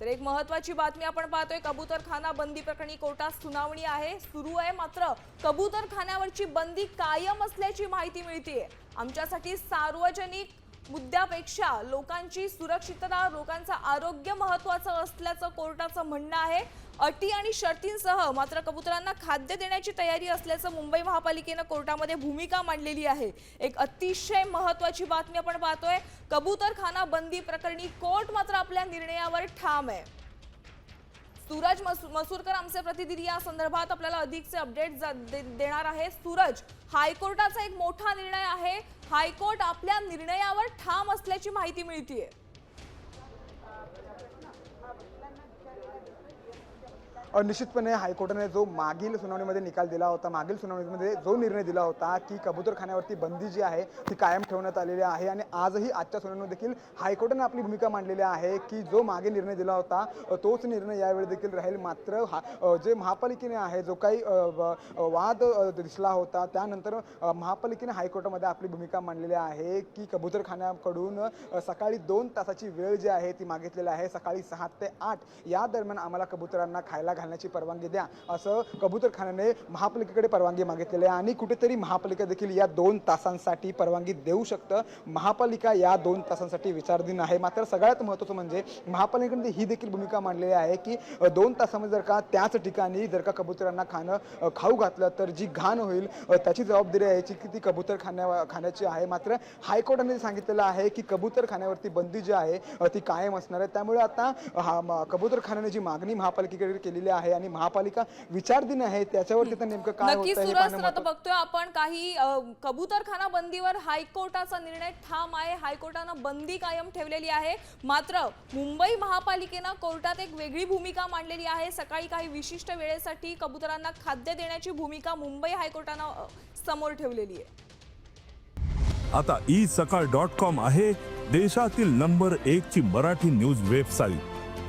तर एक महत्वाची बातमी आपण पाहतोय कबूतरखाना बंदी प्रकरणी कोर्टात सुनावणी आहे. सुरू आहे मात्र कबूतरखान्यावरची बंदी कायम असल्याची माहिती मिळतीये. आमच्यासाठी सार्वजनिक मुद्द्यापेक्षा लोकांची सुरक्षितता लोकांचं आरोग्य महत्वाचं असल्याचं कोर्टाचं म्हणणं आहे. अटी आणि शर्तींसह मात्र कबुतरांना खाद्य देण्याची तयारी असल्याचं मुंबई महापालिकेनं कोर्टामध्ये भूमिका मांडलेली आहे. एक अतिशय महत्वाची बातमी आपण पाहतोय. कबूतरखाना बंदी प्रकरणी कोर्ट मात्र आपल्या निर्णयावर ठाम आहे. सूरज मसू- मसूरकर आमचे प्रतिनिधी या संदर्भात आपल्याला अधिकचे अपडेट देणार आहे. सूरज हायकोर्टाचा एक मोठा निर्णय आहे. हायकोर्ट आपल्या निर्णयावर ठाम असल्याची माहिती मिळतीये. निश्चितपणे हायकोर्टाने जो मागील सुनावणीमध्ये निकाल दिला होता मागील सुनावणीमध्ये जो निर्णय दिला होता की कबूतरखान्यावरती बंदी जी आहे ती कायम ठेवण्यात आलेली आहे आणि आजही आजच्या सुनावणीमध्ये देखील हायकोर्टाने आपली भूमिका मांडलेली आहे की जो मागे निर्णय दिला होता तोच निर्णय यावेळी देखील राहील. मात्र हा जे महापालिकेने आहे जो काही वाद दिसला होता त्यानंतर महापालिकेने हायकोर्टामध्ये आपली भूमिका मांडलेली आहे की कबूतरखान्याकडून सकाळी दोन तासाची वेळ जी आहे ती मागितलेली आहे. सकाळी सहा ते आठ या दरम्यान आम्हाला कबुतरांना खायला घालण्याची परवानगी द्या. असं कबूतरखान्याने महापालिकेकडे परवानगी मागितलेली आहे. आणि कुठेतरी महापालिका देखील या दोन तासांसाठी परवानगी देऊ शकतं. महापालिका या दोन तासांसाठी विचारधीन आहे. मात्र सगळ्यात महत्त्वाचं म्हणजे महापालिकेने ही देखील भूमिका मांडलेली आहे की दोन तासामध्ये जर का त्याच ठिकाणी जर का कबुतरांना खाणं खाऊ घातलं तर जी घाण होईल त्याची जबाबदारी आहे की ती कबूतर खाण्या खाण्याची आहे. मात्र हायकोर्टाने सांगितलेलं आहे की कबूतर खाण्यावरती बंदी जी आहे ती कायम असणार आहे. त्यामुळे आता हा म- कबूतरखान्याने जी मागणी महापालिकेकडे केलेली आहे आणि महापालिका विचारधीन आहे त्याच्यावरती तर नेमकं काय होतं हे बघतोय आपण काही कबूतरखाना बंदीवर हायकोर्टाचा निर्णय ठाम आहे हायकोर्टानं बंदी कायम ठेवलेली आहे. मात्र मुंबई महापालिकेनं कोर्टात एक वेगळी भूमिका मांडलेली आहे. सकाळी काही विशिष्ट वेळेसाठी कबुतरांना खाद्य देण्याची भूमिका मुंबई हायकोर्टानं समोर ठेवलेली आहे. आता ई सकाळ डॉट कॉम आहे देशातील नंबर एक ची मराठी न्यूज वेबसाईट.